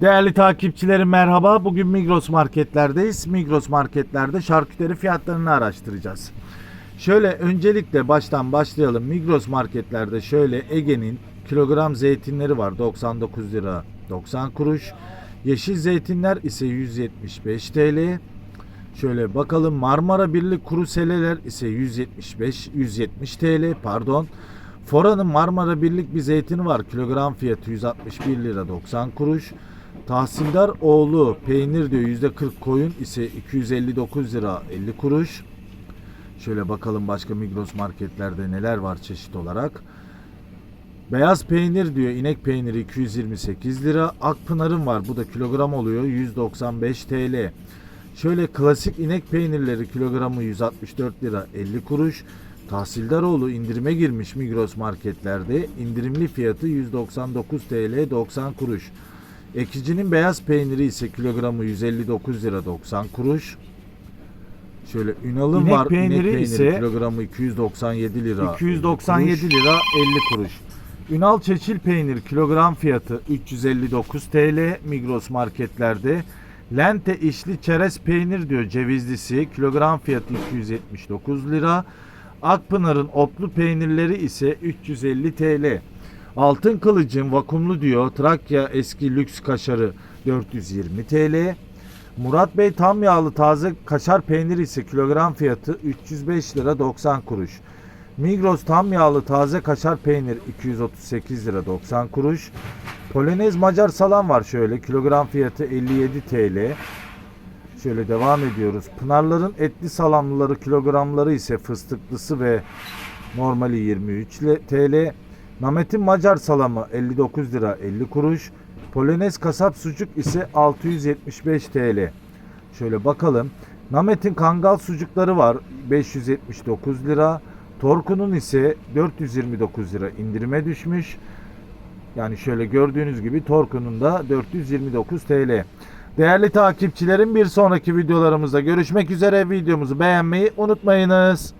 Değerli takipçilerim merhaba. Bugün Migros marketlerdeyiz. Migros marketlerde şarküteri fiyatlarını araştıracağız. Şöyle öncelikle baştan başlayalım. Migros marketlerde şöyle Ege'nin kilogram zeytinleri var 99 lira 90 kuruş. Yeşil zeytinler ise 175 TL. Şöyle bakalım Marmara Birlik kuru seleler ise 175 170 TL pardon. Fora'nın Marmara Birlik bir zeytini var. Kilogram fiyatı 161 lira 90 kuruş. Tahsildar oğlu peynir diyor %40 koyun ise 259 lira 50 kuruş. Şöyle bakalım başka Migros marketlerde neler var çeşit olarak. Beyaz peynir diyor inek peyniri 228 lira. Akpınar'ın var bu da kilogram oluyor 195 TL. Şöyle klasik inek peynirleri kilogramı 164 lira 50 kuruş. Tahsildaroğlu indirime girmiş Migros marketlerde. indirimli fiyatı 199 TL 90 kuruş. Ekicinin beyaz peyniri ise kilogramı 159 lira 90 kuruş. Şöyle Ünal'ın İnek var peyniri inek peyniri ise kilogramı 297 lira 297 50 kuruş. lira 50 kuruş. Ünal çeçil peynir kilogram fiyatı 359 TL Migros marketlerde. Lente işli çerez peynir diyor cevizlisi kilogram fiyatı 279 lira. Akpınar'ın otlu peynirleri ise 350 TL. Altın kılıcın vakumlu diyor Trakya eski lüks kaşarı 420 TL. Murat Bey tam yağlı taze kaşar peyniri ise kilogram fiyatı 305 lira 90 kuruş. Migros tam yağlı taze kaşar peynir 238 lira 90 kuruş. Polonez Macar salam var şöyle kilogram fiyatı 57 TL. Şöyle devam ediyoruz. Pınarların etli salamlıları kilogramları ise fıstıklısı ve normali 23 le- TL. Namet'in Macar salamı 59 lira 50 kuruş. Polonez kasap sucuk ise 675 TL. Şöyle bakalım. Namet'in kangal sucukları var 579 lira. Torku'nun ise 429 lira indirime düşmüş. Yani şöyle gördüğünüz gibi Torku'nun da 429 TL. Değerli takipçilerim bir sonraki videolarımızda görüşmek üzere. Videomuzu beğenmeyi unutmayınız.